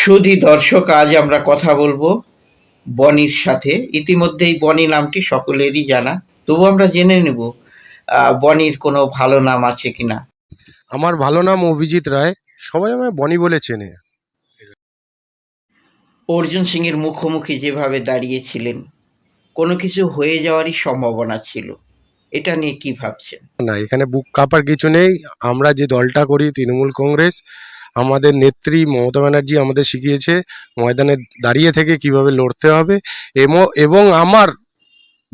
সুধী দর্শক আজ আমরা কথা বলব বনির সাথে। ইতিমধ্যেই বনি নামটি সকলেরই জানা। তবু আমরা জেনে নেব বনির কোনো ভালো নাম আছে কিনা। আমার ভালো নাম অভিজিৎ রায়। সবাই আমায় বনি বলে চেনে। অর্জুন সিং এর মুখোমুখি যেভাবে দাঁড়িয়েছিলেন কোনো কিছু হয়ে যাওয়ারই সম্ভাবনা ছিল। এটা নিয়ে কি ভাবছেন? না এখানে বুক কাঁপার কিছু নেই। আমরা যে দলটা করি তৃণমূল কংগ্রেস আমাদের নেত্রী মমতা ব্যানার্জি আমাদের শিখিয়েছে ময়দানে দাঁড়িয়ে থেকে কীভাবে লড়তে হবে। এবং আমার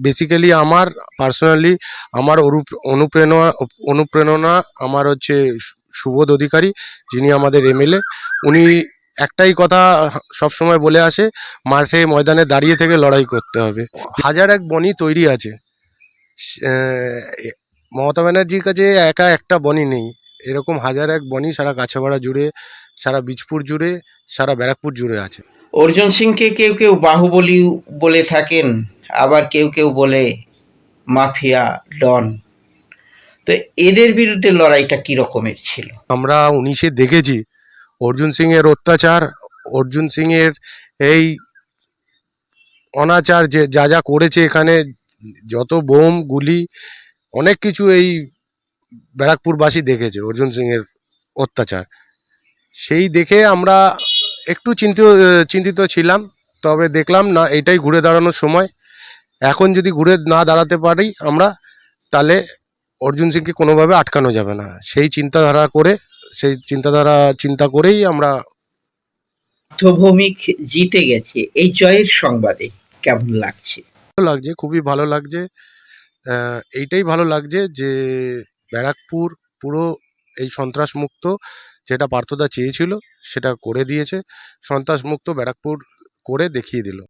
বেসিক্যালি আমার পার্সোনালি আমার অনুপ- অনুপ্রেরণা অনুপ্রেরণা আমার হচ্ছে সুবোধ অধিকারী, যিনি আমাদের এমএলএ উনি একটাই কথা সবসময় বলে আসে, মাঠে ময়দানে দাঁড়িয়ে থেকে লড়াই করতে হবে। হাজার এক বনি তৈরি আছে। মমতা ব্যানার্জির কাছে একা একটা বনি নেই। এরকম হাজার এক বনি সারা কাছাপাড়া জুড়ে সারা বীজপুর জুড়ে সারা ব্যারাকপুর জুড়ে আছে। অর্জুন সিংকে কেউ কেউ বাহুবলী বলে থাকেন আবার কেউ কেউ বলে মাফিয়া ডন। তো এদের বিরুদ্ধে লড়াইটা কি রকমের ছিল? আমরা উনিশে দেখেছি অর্জুন সিং এর অত্যাচার অর্জুন সিং এর এই অনাচার যে যা যা করেছে এখানে যত বোম গুলি অনেক কিছু এই ব্যারাকপুরবাসী দেখেছে অর্জুন সিং এর অত্যাচার। সেই দেখে আমরা একটু চিন্তিত চিন্তিত ছিলাম তবে দেখলাম না এটাই ঘুরে দাঁড়ানোর সময়। এখন যদি ঘুরে না দাঁড়াতে পারি আমরা তাহলে অর্জুন সিংকে কোনোভাবে আটকানো যাবে না। সেই চিন্তাধারা করে সেই চিন্তাধারা চিন্তা করেই আমরা পার্থভৌমিক জিতে গেছে। এই জয়ের সংবাদে কেমন লাগছে? ভালো লাগছে খুবই ভালো লাগছে। এইটাই ভালো লাগছে যে ব্যারাকপুর পুরো এই সন্ত্রাসমুক্ত, যেটা পার্থদা চেয়েছিল সেটা করে দিয়েছে। সন্ত্রাসমুক্ত ব্যারাকপুর করে দেখিয়ে দিল।